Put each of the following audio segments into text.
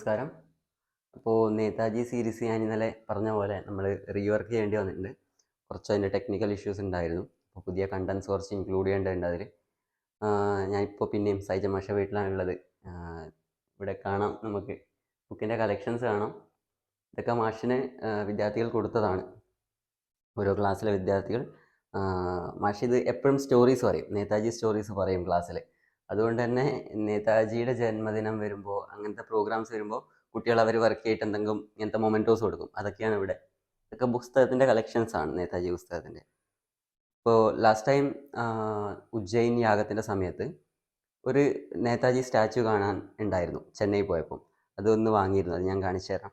നമസ്കാരം. അപ്പോൾ നേതാജി സീരീസ് ഞാൻ ഇന്നലെ പറഞ്ഞ പോലെ നമ്മൾ റീവർക്ക് ചെയ്യേണ്ടി വന്നിട്ടുണ്ട്. കുറച്ച് അതിന്റെ ടെക്നിക്കൽ ഇഷ്യൂസ് ഉണ്ടായിരുന്നു. അപ്പോൾ പുതിയ കണ്ടൻസ് കുറച്ച് ഇൻക്ലൂഡ് ചെയ്യേണ്ടതുണ്ട് അതിൽ ഞാനിപ്പോൾ പിന്നെയും സൈജ മാഷ വീട്ടിലാണ് ഉള്ളത് ഇവിടെ കാണാം നമുക്ക്. ബുക്കിന്റെ കളക്ഷൻസ് കാണാം. ഇതൊക്കെ മാഷിന് വിദ്യാർത്ഥികൾ കൊടുത്തതാണ്. ഓരോ ക്ലാസ്സിലെ വിദ്യാർത്ഥികൾ. മാഷ് ഇത് എപ്പോഴും സ്റ്റോറീസ് പറയും. നേതാജി സ്റ്റോറീസ് പറയും ക്ലാസ്സിൽ അതുകൊണ്ട് തന്നെ നേതാജിയുടെ ജന്മദിനം വരുമ്പോൾ അങ്ങനത്തെ പ്രോഗ്രാംസ് വരുമ്പോൾ കുട്ടികൾ അവർ വർക്ക് ചെയ്തിട്ട് എന്തെങ്കിലും ഇങ്ങനത്തെ മൊമെന്റോസ് കൊടുക്കും. അതൊക്കെയാണ് ഇവിടെ. ഇതൊക്കെ പുസ്തകത്തിന്റെ കളക്ഷൻസ് ആണ് നേതാജി പുസ്തകത്തിന്റെ. ഇപ്പോൾ ലാസ്റ്റ് ടൈം ഉജ്ജയിൻ യാഗത്തിന്റെ സമയത്ത് ഒരു നേതാജി സ്റ്റാച്ചു കാണാൻ ഉണ്ടായിരുന്നു ചെന്നൈ പോയപ്പോൾ അതൊന്ന് വാങ്ങിയിരുന്നു. അത് ഞാൻ കാണിച്ചു തരാം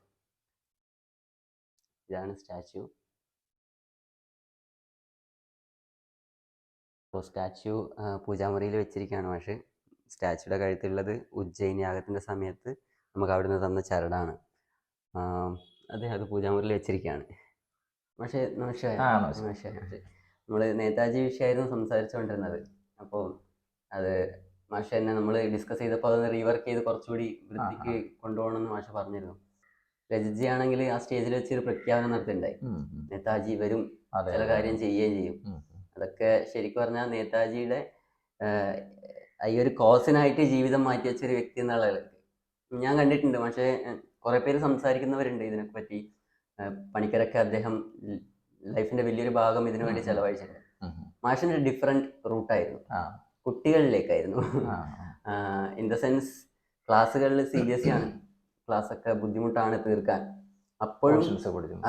ഇതാണ് സ്റ്റാച്ചു അപ്പോൾ സ്റ്റാച്ചു പൂജാമുറിയിൽ വെച്ചിരിക്കുകയാണ്. പക്ഷേ സ്റ്റാച്ചുയുടെ കഴുത്തുള്ളത് ഉജ്ജയിൻ യാഗത്തിന്റെ സമയത്ത് നമുക്ക് അവിടുന്ന് തന്ന ചരടാണ്. അതെ അത് പൂജാമുറിയിൽ വെച്ചിരിക്കുകയാണ്. പക്ഷേ നമസ്കാരം നമ്മൾ നേതാജി വിഷയമായിരുന്നു സംസാരിച്ചുകൊണ്ടിരുന്നത്. അപ്പോൾ അത് മാഷ തന്നെ നമ്മൾ ഡിസ്കസ് ചെയ്തപ്പോൾ അതൊന്ന് റീവർക്ക് ചെയ്ത് കുറച്ചുകൂടി വൃത്തിക്ക് കൊണ്ടുപോകണമെന്ന് മാഷ പറഞ്ഞിരുന്നു. രജിജി ആണെങ്കിൽ ആ സ്റ്റേജിൽ വെച്ച് ഒരു പ്രഖ്യാപനം ഉം. നേതാജി വരും ചില. കാര്യം ചെയ്യുകയും ചെയ്യും. അതൊക്കെ ശരിക്കും പറഞ്ഞാൽ നേതാജിയുടെ ഈ ഒരു കോസിനായിട്ട് ജീവിതം മാറ്റി വെച്ച ഒരു വ്യക്തി എന്നുള്ള ഞാൻ കണ്ടിട്ടുണ്ട്. പക്ഷേ കുറെ പേര് സംസാരിക്കുന്നവരുണ്ട് ഇതിനെ പറ്റി പണിക്കരൊക്കെ അദ്ദേഹം ലൈഫിന്റെ വലിയൊരു ഭാഗം ഇതിനു വേണ്ടി ചെലവഴിച്ചിട്ടുണ്ട്. മാഷിന്റെ ഡിഫറെന്റ് റൂട്ടായിരുന്നു കുട്ടികളിലേക്കായിരുന്നു. ഇൻ ദ സെൻസ് ക്ലാസ്സുകളിൽ സി ബി എസ് സി ആണ്. ക്ലാസ് ഒക്കെ ബുദ്ധിമുട്ടാണ് തീർക്കാൻ. അപ്പോഴും.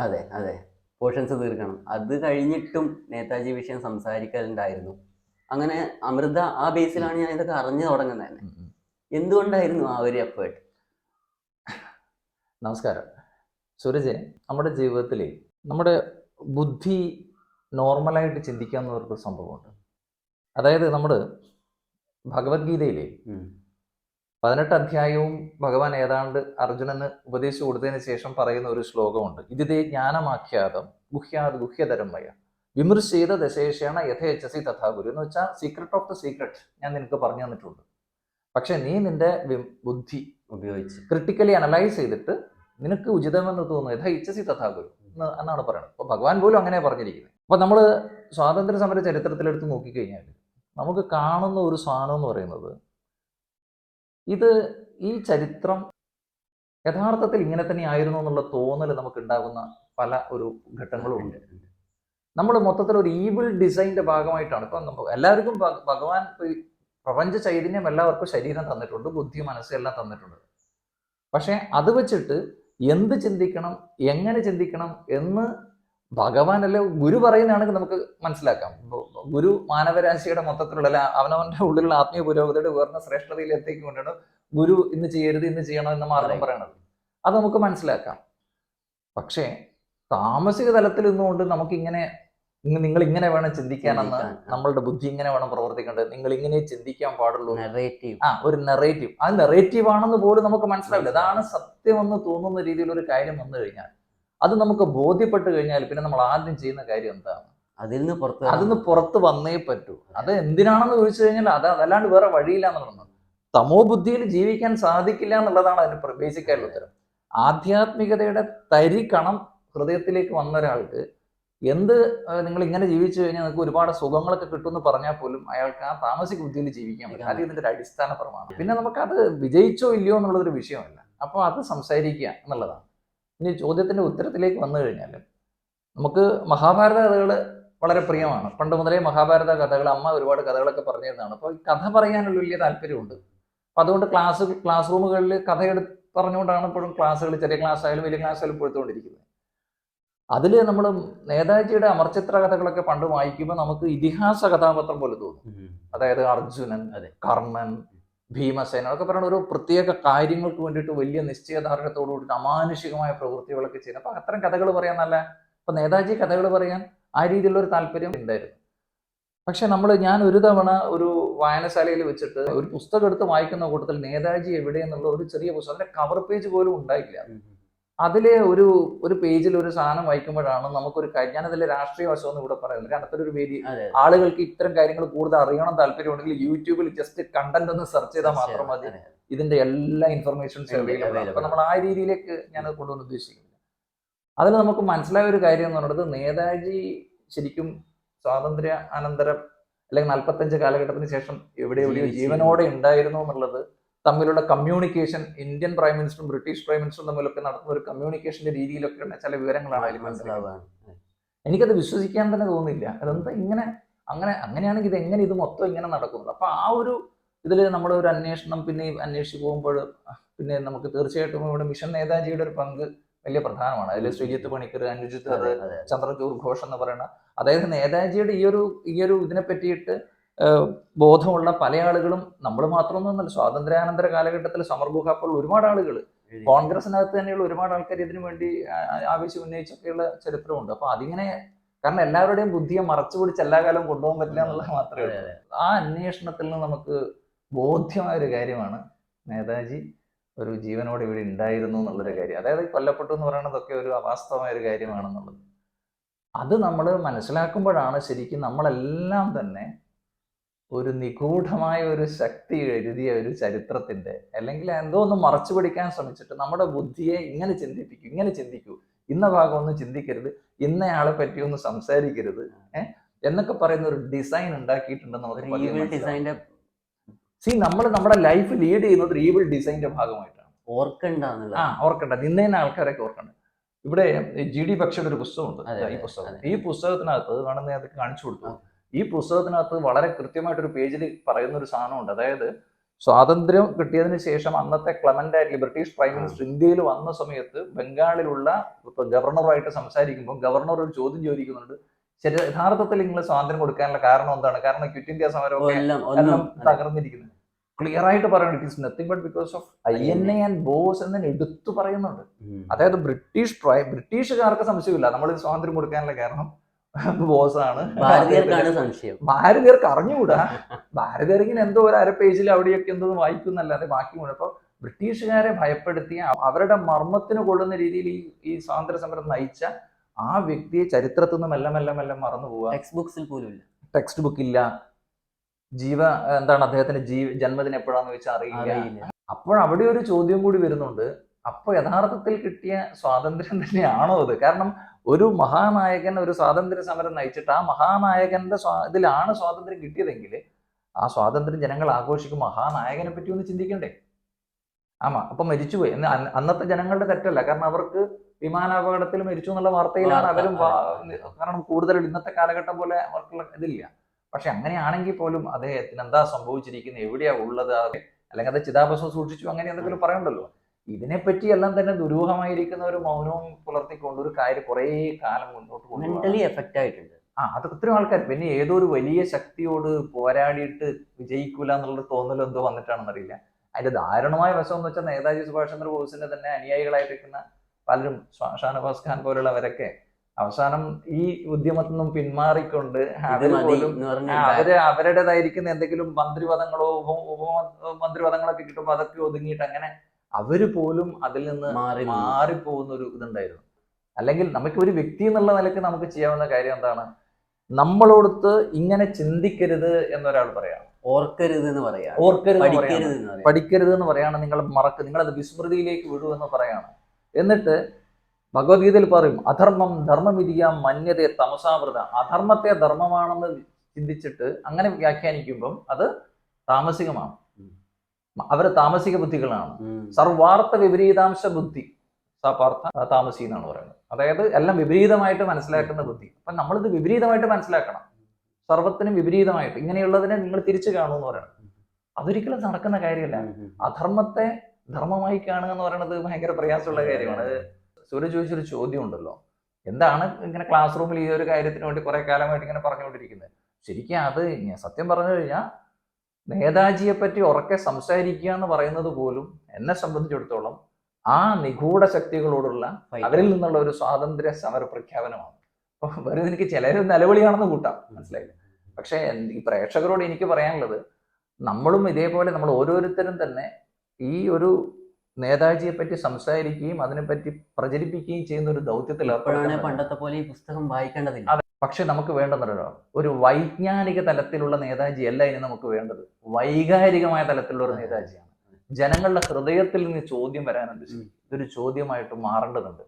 അതെ അതെ. പോർഷൻസ് തീർക്കണം. അത് കഴിഞ്ഞിട്ടും നേതാജി വിഷയം സംസാരിക്കലുണ്ടായിരുന്നു. അങ്ങനെ അമൃത ആ ബേസിലാണ് ഞാൻ ഇതൊക്കെ അറിഞ്ഞു തുടങ്ങുന്നത്. തന്നെ. എന്തുകൊണ്ടായിരുന്നു ആ ഒരു എഫേർട്ട് നമസ്കാരം. സൂരജ് നമ്മുടെ ജീവിതത്തിൽ നമ്മുടെ ബുദ്ധി നോർമലായിട്ട് ചിന്തിക്കാന്ന് പറഞ്ഞൊരു സംഭവമുണ്ട്. അതായത് നമ്മൾ ഭഗവത്ഗീതയിലെ പതിനെട്ട് അധ്യായവും ഭഗവാൻ ഏതാണ്ട് അർജുനന് ഉപദേശിച്ചു കൊടുത്തതിന് ശേഷം പറയുന്ന ഒരു ശ്ലോകമുണ്ട്. ഇതിതേ ജ്ഞാനമാഖ്യാതം ഗുഹ്യാത് ഗുഹ്യതരം മയ വിമർശിത ദശേഷയാണ് യഥേച്ഛസി തഥാ ഗുരു. എന്ന് വെച്ചാൽ സീക്രട്ട് ഓഫ് ദ സീക്രട്ട് ഞാൻ നിനക്ക് പറഞ്ഞു തന്നിട്ടുണ്ട്. പക്ഷെ നീ നിന്റെ ബുദ്ധി ഉപയോഗിച്ച് ക്രിട്ടിക്കലി അനലൈസ് ചെയ്തിട്ട് നിനക്ക് ഉചിതമെന്ന് തോന്നുന്നു. യഥാ ഇച്ഛസി തഥാ ഗുരു. എന്ന് എന്നാണ് പറയുന്നത് അപ്പോൾ ഭഗവാൻ പോലും അങ്ങനെ പറഞ്ഞിരിക്കുന്നത് അപ്പോൾ നമ്മൾ സ്വാതന്ത്ര്യ സമര ചരിത്രത്തിലെടുത്ത് നോക്കിക്കഴിഞ്ഞാൽ നമുക്ക് കാണുന്ന ഒരു സാധനം എന്ന് പറയുന്നത് ഇത് ഈ ചരിത്രം യഥാർത്ഥത്തിൽ ഇങ്ങനെ തന്നെ ആയിരുന്നു എന്നുള്ള തോന്നൽ നമുക്ക് ഉണ്ടാകുന്ന പല ഒരു ഘട്ടങ്ങളും ഉണ്ട്. നമ്മൾ മൊത്തത്തിൽ ഒരു ഈവിൾ ഡിസൈന്റെ ഭാഗമായിട്ടാണ്. ഇപ്പം നമ്മൾ എല്ലാവർക്കും ഭഗവാൻ പ്രപഞ്ച ചൈതന്യം എല്ലാവർക്കും ശരീരം തന്നിട്ടുണ്ട് ബുദ്ധി മനസ്സ് എല്ലാം തന്നിട്ടുണ്ട്. പക്ഷേ അത് വെച്ചിട്ട് എന്ത് ചിന്തിക്കണം എങ്ങനെ ചിന്തിക്കണം എന്ന് ഭഗവാൻ അല്ലെ ഗുരു പറയുന്നതാണെങ്കിൽ നമുക്ക് മനസ്സിലാക്കാം. ഇപ്പൊ ഗുരു മാനവരാശിയുടെ മൊത്തത്തിലുള്ള അവനവന്റെ ഉള്ളിലുള്ള ആത്മീയ പുരോഗതിയുടെ ഉയർന്ന ശ്രേഷ്ഠതയിൽ എത്തിക്കൊണ്ടാണ് ഗുരു ഇന്ന് ചെയ്യരുത് ഇന്ന് ചെയ്യണം എന്ന മാർഗം പറയണത്. അത് നമുക്ക് മനസ്സിലാക്കാം. പക്ഷേ താമസിക തലത്തിൽ നിന്നുകൊണ്ട് നമുക്ക് ഇങ്ങനെ നിങ്ങൾ ഇങ്ങനെ വേണം ചിന്തിക്കാനെന്ന്. നമ്മളുടെ ബുദ്ധി ഇങ്ങനെ വേണം പ്രവർത്തിക്കേണ്ടത്. നിങ്ങൾ ഇങ്ങനെ ചിന്തിക്കാൻ പാടുള്ളൂ. നെറേറ്റീവ് ആ ഒരു നെറേറ്റീവ് ആ നെറേറ്റീവ് ആണെന്ന് പോലും നമുക്ക് മനസ്സിലാവില്ല. അതാണ് സത്യമെന്ന് തോന്നുന്ന രീതിയിൽ ഒരു കാര്യം വന്നു കഴിഞ്ഞാൽ അത് നമുക്ക് ബോധ്യപ്പെട്ട് കഴിഞ്ഞാൽ പിന്നെ നമ്മൾ ആദ്യം ചെയ്യുന്ന കാര്യം എന്താണ്? അതിൽ നിന്ന് പുറത്ത് അതിൽ നിന്ന് പുറത്ത് വന്നേ പറ്റൂ. അത് എന്തിനാണെന്ന് ചോദിച്ചു കഴിഞ്ഞാൽ അത് അതല്ലാണ്ട് വേറെ വഴിയില്ല എന്നുള്ളതാണ്. തമോ ബുദ്ധിയിൽ ജീവിക്കാൻ സാധിക്കില്ല എന്നുള്ളതാണ് അതിന് ആയിട്ടുള്ള ഉത്തരം. ആധ്യാത്മികതയുടെ തരി കണം ഹൃദയത്തിലേക്ക് വന്ന ഒരാൾക്ക് എന്ത് നിങ്ങൾ ഇങ്ങനെ ജീവിച്ചു കഴിഞ്ഞാൽ നിങ്ങൾക്ക് ഒരുപാട് സുഖങ്ങളൊക്കെ കിട്ടുമെന്ന് പറഞ്ഞാൽ പോലും അയാൾക്ക് ആ താമസിക ബുദ്ധിയിൽ ജീവിക്കാൻ പറ്റും അത് ഇതിന്റെ ഒരു അടിസ്ഥാന പ്രമാണം. പിന്നെ നമുക്കത് വിജയിച്ചോ ഇല്ലയോ എന്നുള്ളതൊരു വിഷയമല്ല. അപ്പോൾ അത് സംസാരിക്കുക എന്നുള്ളതാണ്. ഇനി ചോദ്യത്തിന്റെ ഉത്തരത്തിലേക്ക് വന്നു കഴിഞ്ഞാൽ നമുക്ക് മഹാഭാരത കഥകൾ വളരെ പ്രിയമാണ്. പണ്ട് മുതലേ മഹാഭാരത കഥകൾ അമ്മ ഒരുപാട് കഥകളൊക്കെ പറഞ്ഞിരുന്നതാണ്. അപ്പോൾ ഈ കഥ പറയാനുള്ള വലിയ താല്പര്യമുണ്ട്. അപ്പോൾ അതുകൊണ്ട് ക്ലാസ് ക്ലാസ് റൂമുകളിൽ കഥ എടുത്ത് പറഞ്ഞുകൊണ്ടാണ് ഇപ്പോഴും ക്ലാസ്സുകൾ ചെറിയ ക്ലാസ് ആയാലും വലിയ ക്ലാസ് ആയാലും കൊടുത്തുകൊണ്ടിരിക്കുന്നത് അതിൽ നമ്മൾ നേതാജിയുടെ അമർചിത്ര കഥകളൊക്കെ പണ്ട് വായിക്കുമ്പോൾ നമുക്ക് ഇതിഹാസ കഥാപാത്രം പോലെ തോന്നും. അതായത് അർജുനൻ അതെ. കർണൻ ഭീമസേന എന്നൊക്കെ പറയുന്ന ഒരു പ്രത്യേക കാര്യങ്ങൾക്ക് വേണ്ടിയിട്ട് വലിയ നിശ്ചയദാർഢ്യത്തോടുകൂടി അമാനുഷികമായ പ്രവൃത്തികളൊക്കെ ചെയ്യുന്നത് അപ്പൊ അത്തരം കഥകൾ പറയാൻ നല്ല ഇപ്പൊ നേതാജി കഥകൾ പറയാൻ ആ രീതിയിലുള്ള ഒരു താല്പര്യം ഉണ്ടായിരുന്നു. പക്ഷെ നമ്മൾ ഞാൻ ഒരു തവണ ഒരു വായനശാലയിൽ വെച്ചിട്ട് ഒരു പുസ്തകം എടുത്ത് വായിക്കുന്ന കൂട്ടത്തിൽ നേതാജി എവിടെ എന്നുള്ള ഒരു ചെറിയ പുസ്തകം അതിന്റെ കവർ പേജ് പോലും ഉണ്ടായില്ല. അതിലെ ഒരു ഒരു പേജിൽ ഒരു സാധനം വായിക്കുമ്പോഴാണ് നമുക്കൊരു കാര്യം ഞാനതിലെ രാഷ്ട്രീയ വശമൊന്നും ഇവിടെ പറയുന്നില്ല. കാരണം അത്തരം ഒരു വേദി ആളുകൾക്ക് ഇത്തരം കാര്യങ്ങൾ കൂടുതൽ അറിയണം താല്പര്യമുണ്ടെങ്കിൽ യൂട്യൂബിൽ ജസ്റ്റ് കണ്ടന്റ് ഒന്ന് സെർച്ച് ചെയ്താൽ മാത്രം മതി. ഇതിന്റെ എല്ലാ ഇൻഫർമേഷൻസ് അവൈലബിൾ അപ്പൊ നമ്മൾ ആ രീതിയിലേക്ക് ഞാൻ കൊണ്ടുവന്ന് ഉദ്ദേശിക്കുന്നില്ല അതിൽ നമുക്ക് മനസ്സിലായ ഒരു കാര്യം എന്ന് പറയുന്നത് നേതാജി ശരിക്കും സ്വാതന്ത്ര്യ അനന്തരം അല്ലെങ്കിൽ നാൽപ്പത്തഞ്ച് കാലഘട്ടത്തിന് ശേഷം എവിടെ എവിടെയോ ജീവനോടെ ഉണ്ടായിരുന്നു എന്നുള്ളത് തമ്മിലുള്ള കമ്മ്യൂണിക്കേഷൻ ഇന്ത്യൻ പ്രൈം മിനിസ്റ്ററും ബ്രിട്ടീഷ് പ്രൈം മിനിസ്റ്ററും തമ്മിലൊക്കെ നടത്തുന്ന ഒരു കമ്മ്യൂണിക്കേഷന്റെ രീതിയിലൊക്കെയുള്ള ചില വിവരങ്ങളാണ് അതിൽ മനസ്സിലാവുക എനിക്കത് വിശ്വസിക്കാൻ തന്നെ തോന്നില്ല അതെന്താ ഇങ്ങനെ അങ്ങനെ അങ്ങനെയാണെങ്കിൽ ഇത് എങ്ങനെ ഇത് മൊത്തം ഇങ്ങനെ നടക്കുന്നത്? അപ്പൊ ആ ഒരു ഇതിൽ നമ്മൾ ഒരു അന്വേഷണം പിന്നെ അന്വേഷിച്ച് പോകുമ്പോൾ പിന്നെ നമുക്ക് തീർച്ചയായിട്ടും ഇവിടെ മിഷൻ നേതാജിയുടെ ഒരു പങ്ക് വലിയ പ്രധാനമാണ്. അതിൽ ശ്രീജിത്ത് പണിക്കർ അനുജിത്ത് അത് ചന്ദ്രചൂർ ഘോഷ് എന്ന് പറയുന്ന അതായത് നേതാജിയുടെ ഈ ഒരു ഈ ഒരു ഇതിനെ പറ്റിയിട്ട് ബോധമുള്ള പല ആളുകളും നമ്മൾ മാത്രമൊന്നുമല്ല സ്വാതന്ത്ര്യാനന്തര കാലഘട്ടത്തിൽ സമർ ഒരുപാട് ആളുകൾ. കോൺഗ്രസിനകത്ത് തന്നെയുള്ള ഒരുപാട് ആൾക്കാർ ഇതിനു വേണ്ടി ആവശ്യം ഉന്നയിച്ചൊക്കെയുള്ള ചരിത്രമുണ്ട്. അപ്പൊ അതിങ്ങനെ കാരണം എല്ലാവരുടെയും ബുദ്ധിയെ മറച്ചു പിടിച്ച് എല്ലാ കാലവും കൊണ്ടുപോകാൻ പറ്റില്ല എന്നുള്ളത് മാത്രമേ ഉള്ളൂ. ആ അന്വേഷണത്തിൽ നിന്ന് നമുക്ക് ബോധ്യമായ ഒരു കാര്യമാണ് നേതാജി ഒരു ജീവനോടെ ഇവിടെ ഉണ്ടായിരുന്നു എന്നുള്ളൊരു കാര്യം. അതായത് കൊല്ലപ്പെട്ടു എന്ന് പറയുന്നതൊക്കെ ഒരു അവാസ്തവമായ ഒരു കാര്യമാണെന്നുള്ളത്. അത് നമ്മൾ മനസ്സിലാക്കുമ്പോഴാണ് ശരിക്കും നമ്മളെല്ലാം തന്നെ ഒരു നിഗൂഢമായ ഒരു ശക്തി എഴുതിയ ഒരു ചരിത്രത്തിന്റെ അല്ലെങ്കിൽ എന്തോ ഒന്ന് മറച്ചു പിടിക്കാൻ ശ്രമിച്ചിട്ട് നമ്മുടെ ബുദ്ധിയെ ഇങ്ങനെ ചിന്തിപ്പിക്കൂ ഇങ്ങനെ ചിന്തിക്കൂ. ഇന്ന ഭാഗം ഒന്നും ചിന്തിക്കരുത് ഇന്നയാളെ പറ്റി ഒന്നും സംസാരിക്കരുത് ഏഹ് എന്നൊക്കെ പറയുന്ന ഒരു ഡിസൈൻ ഉണ്ടാക്കിയിട്ടുണ്ടെന്ന് നമുക്ക് ഡിസൈന്റെ സി നമ്മൾ നമ്മുടെ ലൈഫ് ലീഡ് ചെയ്യുന്നത് ഈവിൾ ഡിസൈന്റെ ഭാഗമായിട്ടാണ്. ഓർക്കണ്ട ആ ഓർക്കണ്ട. നിന്നേന ആൾക്കാരൊക്കെ ഓർക്കണ്ട. ഇവിടെ ജി ഡി ബക്ഷയുടെ ഒരു പുസ്തകമുണ്ട്. ഈ പുസ്തകം. ഈ പുസ്തകത്തിനകത്ത് വേണമെന്ന് അത് കാണിച്ചു കൊടുത്തു. ഈ പുസ്തകത്തിനകത്ത് വളരെ കൃത്യമായിട്ടൊരു പേജിൽ പറയുന്ന ഒരു സാധനമുണ്ട്. അതായത് സ്വാതന്ത്ര്യം കിട്ടിയതിന് ശേഷം അന്നത്തെ ക്ലമന്റ് ആയിട്ട് ബ്രിട്ടീഷ് പ്രൈം മിനിസ്റ്റർ ഇന്ത്യയിൽ വന്ന സമയത്ത് ബംഗാളിലുള്ള ഗവർണറുമായിട്ട് സംസാരിക്കുമ്പോൾ ഗവർണർ ഒരു ചോദ്യം ചോദിക്കുന്നുണ്ട്. ശരി യഥാർത്ഥത്തിൽ നിങ്ങൾ സ്വാതന്ത്ര്യം കൊടുക്കാനുള്ള കാരണം എന്താണ്? കാരണം ക്വിറ്റ് ഇന്ത്യ സമരം. തകർന്നിരിക്കുന്നത് ക്ലിയർ ആയിട്ട് പറയുന്നത് it is nothing but because of I N A and Bose എന്ന് എടുത്തു പറയുന്നുണ്ട്. അതായത് ബ്രിട്ടീഷ് ബ്രിട്ടീഷുകാർക്ക് സംശയമില്ല. നമ്മൾ സ്വാതന്ത്ര്യം കൊടുക്കാനുള്ള കാരണം ബോസാണ് ഭാരതീയർക്കാണ് സംശയം. ഭാരതീയർക്ക് അറിഞ്ഞുകൂടാ. ഭാരതീയർക്കിന് എന്തോ ഒരു അര പേജിൽ അവിടെയൊക്കെ എന്തോ വായിക്കുന്നല്ലാതെ ബാക്കി മുഴുവൻ. അപ്പൊ ബ്രിട്ടീഷുകാരെ ഭയപ്പെടുത്തിയ അവരുടെ മർമ്മത്തിന് കൊള്ളുന്ന രീതിയിൽ ഈ ഈ സ്വാതന്ത്ര്യ സമരം നയിച്ച ആ വ്യക്തിയെ ചരിത്രത്തിൽ നിന്ന് മെല്ലെ മെല്ലെ മെല്ലെ മറന്നു പോവുക. ടെക്സ്റ്റ് ബുക്സിൽ പോലും ഇല്ല. ടെക്സ്റ്റ് ബുക്ക് ഇല്ല ജീവ എന്താണ് അദ്ദേഹത്തിന്റെ ജീവ ജന്മദിനം എപ്പോഴാന്ന് വെച്ചാൽ അറിയില്ല. അവിടെ ഒരു ചോദ്യം കൂടി വരുന്നുണ്ട്. അപ്പോൾ യഥാർത്ഥത്തിൽ കിട്ടിയ സ്വാതന്ത്ര്യം തന്നെയാണോ അത്? കാരണം ഒരു മഹാനായകൻ ഒരു സ്വാതന്ത്ര്യ സമരം നയിച്ചിട്ട് ആ മഹാനായകന്റെ സ്വാ- ഇതിലാണ് സ്വാതന്ത്ര്യം കിട്ടിയതെങ്കിൽ ആ സ്വാതന്ത്ര്യം ജനങ്ങൾ ആഘോഷിക്കും. മഹാനായകനെ പറ്റി ഒന്ന് ചിന്തിക്കണ്ടേ? ആമാ അപ്പൊ മരിച്ചുപോയി. എന്ന് അന്നത്തെ ജനങ്ങളുടെ തെറ്റല്ല. കാരണം അവർക്ക് വിമാനാപകടത്തിൽ മരിച്ചു എന്നുള്ള വാർത്തയിലാണ് വാർത്ത, അവരും. കാരണം കൂടുതൽ ഇന്നത്തെ കാലഘട്ടം പോലെ അവർക്കുള്ള ഇതില്ല. പക്ഷെ അങ്ങനെയാണെങ്കിൽ പോലും അദ്ദേഹത്തിന് എന്താ സംഭവിച്ചിരിക്കുന്നത്? എവിടെയാ ഉള്ളത്? അല്ലെങ്കിൽ അത് ചിതാഭസ്മം സൂക്ഷിച്ചു അങ്ങനെ എന്തെങ്കിലും പറയണ്ടല്ലോ? ഇതിനെപ്പറ്റി എല്ലാം തന്നെ ദുരൂഹമായിരിക്കുന്ന ഒരു മൗനവും പുലർത്തിക്കൊണ്ട് ഒരു കാര്യം കുറേ കാലം മുന്നോട്ട് മെന്റലി എഫക്റ്റ് ആയിട്ടുണ്ട്. ആ അത് ഒത്തിരി ആൾക്കാർ. പിന്നെ ഏതോ ഒരു വലിയ ശക്തിയോട് പോരാടിയിട്ട് വിജയിക്കൂല എന്നുള്ള തോന്നൽ എന്തോ വന്നിട്ടാണെന്നറിയില്ല. അതിന്റെ ദാരുണമായ വശം എന്ന് വെച്ചാൽ നേതാജി സുഭാഷ് ചന്ദ്ര ബോസിന്റെ തന്നെ അനുയായികളായിരിക്കുന്ന പലരും ഷാനവാസ് ഖാൻ പോലുള്ളവരൊക്കെ അവസാനം ഈ ഉദ്യമത്തിൽ നിന്നും പിന്മാറിക്കൊണ്ട് അവർ അവർ പോലും അവർ അവരുടേതായിരിക്കുന്ന എന്തെങ്കിലും മന്ത്രിപദങ്ങളോ ഉപ ഉപ മന്ത്രിപദങ്ങളൊക്കെ കിട്ടുമ്പോൾ അതൊക്കെ ഒതുങ്ങിയിട്ട് അങ്ങനെ അവർ പോലും അതിൽ നിന്ന് മാറി മാറി മാറിപ്പോകുന്ന ഒരു ഇതുണ്ടായിരുന്നു. അല്ലെങ്കിൽ നമുക്ക് ഒരു വ്യക്തി എന്നുള്ള നിലയ്ക്ക് നമുക്ക് ചെയ്യാവുന്ന കാര്യം എന്താണ്? നമ്മളോടുത്ത് ഇങ്ങനെ ചിന്തിക്കരുത് എന്നൊരാൾ പറയാം. ഓർക്കരുത് എന്ന് പറയാം. ഓർക്കരുത് പഠിക്കരുത് എന്ന് പറയാണ് നിങ്ങൾ മറക്ക് നിങ്ങളത് വിസ്മൃതിയിലേക്ക് വിടൂ എന്ന് പറയാണ്. എന്നിട്ട് ഭഗവത്ഗീതയിൽ പറയും അധർമ്മം ധർമ്മമിരിയാം മന്യതയെ തമസാവൃത അധർമ്മത്തെ ധർമ്മമാണെന്ന് ചിന്തിച്ചിട്ട് അങ്ങനെ വ്യാഖ്യാനിക്കുമ്പം അത് താമസികമാണ്. അവർ താമസിക ബുദ്ധികളാണ്. സർവാർത്ഥ വിപരീതാംശ ബുദ്ധി. സപാർത്ഥ താമസി എന്നാണ് പറയുന്നത്. അതായത് എല്ലാം വിപരീതമായിട്ട് മനസ്സിലാക്കുന്ന ബുദ്ധി. അപ്പൊ നമ്മളിത് വിപരീതമായിട്ട് മനസ്സിലാക്കണം. സർവത്തിനും വിപരീതമായിട്ട്. ഇങ്ങനെയുള്ളതിനെ നിങ്ങൾ തിരിച്ചു കാണൂ എന്ന് പറയണം അതൊരിക്കലും നടക്കുന്ന കാര്യമല്ല. അധർമ്മത്തെ ധർമ്മമായി കാണുക എന്ന് പറയുന്നത് ഭയങ്കര പ്രയാസമുള്ള കാര്യമാണ്. സൂര്യ ചോദിച്ചൊരു ചോദ്യം ഉണ്ടല്ലോ എന്താണ് ഇങ്ങനെ ക്ലാസ് റൂമിൽ ഈ ഒരു കാര്യത്തിന് വേണ്ടി കുറെ കാലമായിട്ട് ഇങ്ങനെ പറഞ്ഞുകൊണ്ടിരിക്കുന്നത്? ശരിക്കും അത് ഞാൻ സത്യം പറഞ്ഞു കഴിഞ്ഞാൽ നേതാജിയെ പറ്റി ഉറക്കെ സംസാരിക്കുക എന്ന് പറയുന്നത് പോലും എന്നെ സംബന്ധിച്ചിടത്തോളം ആ നിഗൂഢ ശക്തികളോടുള്ള. അവരിൽ നിന്നുള്ള ഒരു സ്വാതന്ത്ര്യ സമര പ്രഖ്യാപനമാണ്. അപ്പൊ വെറുതെ എനിക്ക് ചിലര് നിലവിളിയാണെന്ന് കൂട്ടാം മനസ്സിലായില്ല? പക്ഷേ ഈ പ്രേക്ഷകരോട് എനിക്ക് പറയാനുള്ളത് നമ്മളും ഇതേപോലെ നമ്മൾ ഓരോരുത്തരും തന്നെ ഈ ഒരു നേതാജിയെ പറ്റി സംസാരിക്കുകയും അതിനെപ്പറ്റി പ്രചരിപ്പിക്കുകയും ചെയ്യുന്ന ഒരു ദൗത്യത്തിൽ. പണ്ടത്തെ പോലെ ഈ പുസ്തകം വായിക്കേണ്ടതില്ല. പക്ഷെ നമുക്ക് വേണ്ടെന്നല്ലോ ഒരു വൈജ്ഞാനിക തലത്തിലുള്ള നേതാജി അല്ല ഇനി നമുക്ക് വേണ്ടത്. വൈകാരികമായ തലത്തിലുള്ള ഒരു നേതാജിയാണ്. ജനങ്ങളുടെ ഹൃദയത്തിൽ നിന്ന് ചോദ്യം വരാനുണ്ട്. ഇതൊരു ചോദ്യമായിട്ട് മാറേണ്ടതുണ്ട്.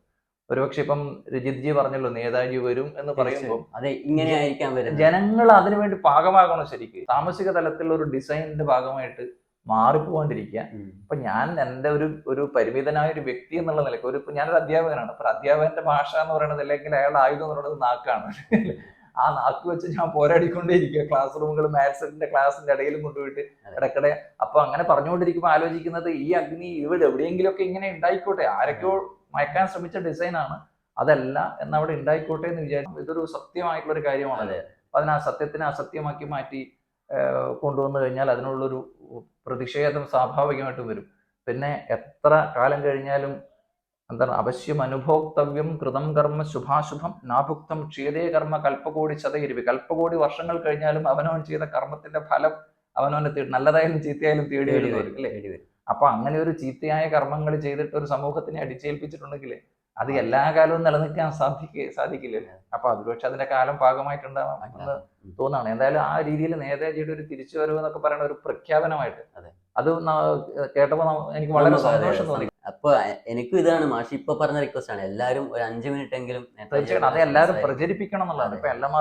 ഒരുപക്ഷെ ഇപ്പം രജിത് ജി പറഞ്ഞല്ലോ നേതാജി വരും എന്ന് പറയുമ്പോൾ അതെ ഇങ്ങനെയായിരിക്കാം ജനങ്ങൾ അതിനുവേണ്ടി പാകമാകണം ശരിക്കും. താമസിക തലത്തിലുള്ള ഒരു ഡിസൈനിന്റെ ഭാഗമായിട്ട് മാറിപ്പോകാണ്ടിരിക്കുക. അപ്പൊ ഞാൻ എന്റെ ഒരു ഒരു പരിമിതനായ ഒരു വ്യക്തി എന്നുള്ള നിലയ്ക്ക് ഒരു ഞാനൊരു അധ്യാപകനാണ്. അപ്പൊ അധ്യാപകന്റെ ഭാഷ എന്ന് പറയുന്നത് അല്ലെങ്കിൽ അയാളുടെ ആയുധം എന്ന് പറയുന്നത് നാക്കാണ്. ആ നാക്ക് വെച്ച് ഞാൻ പോരാടിക്കൊണ്ടേയിരിക്കുക. ക്ലാസ് റൂമുകൾ മാത്സിന്റെ ക്ലാസിന്റെ ഇടയിലും കൊണ്ടുപോയിട്ട് ഇടക്കിടെ അപ്പൊ അങ്ങനെ പറഞ്ഞുകൊണ്ടിരിക്കുമ്പോൾ ആലോചിക്കുന്നത് ഈ അഗ്നി ഇവിടെ എവിടെയെങ്കിലും ഒക്കെ ഇങ്ങനെ ഉണ്ടായിക്കോട്ടെ. ആരൊക്കെയോ മയക്കാൻ ശ്രമിച്ച ഡിസൈനാണ് അതല്ല എന്നവിടെ ഉണ്ടായിക്കോട്ടെ എന്ന് വിചാരിച്ചു ഇതൊരു സത്യമായിട്ടുള്ള ഒരു കാര്യമാണ്. അതെ. അപ്പൊ അതിനെ അസത്യത്തിനെ അസത്യമാക്കി മാറ്റി കൊണ്ടുവന്നു കഴിഞ്ഞാൽ അതിനുള്ളൊരു പ്രതിഷേധം സ്വാഭാവികമായിട്ടും വരും. പിന്നെ എത്ര കാലം കഴിഞ്ഞാലും എന്താണ് അവശ്യം അനുഭോക്തവ്യം കൃതം കർമ്മ ശുഭാശുഭം നാഭുക്തം ക്ഷീതേ കർമ്മ കൽപ്പകോടി ചതയിരിവി. കൽപ്പകോടി വർഷങ്ങൾ കഴിഞ്ഞാലും അവനവൻ ചെയ്ത കർമ്മത്തിന്റെ ഫലം അവനവനെ തേടി നല്ലതായാലും ചീത്തയായാലും തേടി വരും, അല്ലേ. അപ്പൊ അങ്ങനെ ഒരു ചീത്തയായ കർമ്മങ്ങൾ ചെയ്തിട്ട് ഒരു സമൂഹത്തിനെ അടിച്ചേൽപ്പിച്ചിട്ടുണ്ടെങ്കിൽ അത് എല്ലാ കാലവും നിലനിൽക്കാൻ സാധിക്ക സാധിക്കില്ലല്ലോ. അപ്പൊ അത് പക്ഷെ അതിന്റെ കാലം ഭാഗമായിട്ടുണ്ടാവാം എന്ന് തോന്നാണ്. എന്തായാലും ആ രീതിയിൽ നേതാജിയുടെ ഒരു തിരിച്ചുവരവ് എന്നൊക്കെ പറയുന്ന ഒരു പ്രഖ്യാപനമായിട്ട് അതെ. അത് കേട്ടപ്പോൾ കേട്ടപ്പോ എനിക്ക് വളരെ സന്തോഷം തോന്നി. അപ്പൊ എനിക്കും ഇതാണ് മാഷി ഇപ്പൊ പറഞ്ഞ റിക്വസ്റ്റ് ആണ്. എല്ലാവരും ഒരു അഞ്ചു മിനിറ്റ് എങ്കിലും തീർച്ചയായിട്ടും അത് എല്ലാവരും പ്രചരിപ്പിക്കണം എന്നുള്ളതാണ് അതെ. ഇപ്പൊ എൽ എം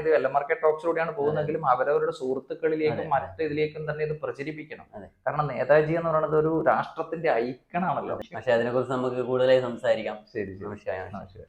ഇത് എൽ മാർക്കറ്റ് ടോക്സിലൂടെയാണ് പോകുന്നതെങ്കിലും അവരവരുടെ സുഹൃത്തുക്കളിലേക്കും മറ്റു ഇതിലേക്കും തന്നെ ഇത് പ്രചരിപ്പിക്കണം. കാരണം നേതാജി എന്ന് പറയുന്നത് ഒരു രാഷ്ട്രത്തിന്റെ ഐക്കണാണല്ലോ പക്ഷെ അതിനെ കുറിച്ച് നമുക്ക് കൂടുതലായി സംസാരിക്കാം. ശരി ശരി.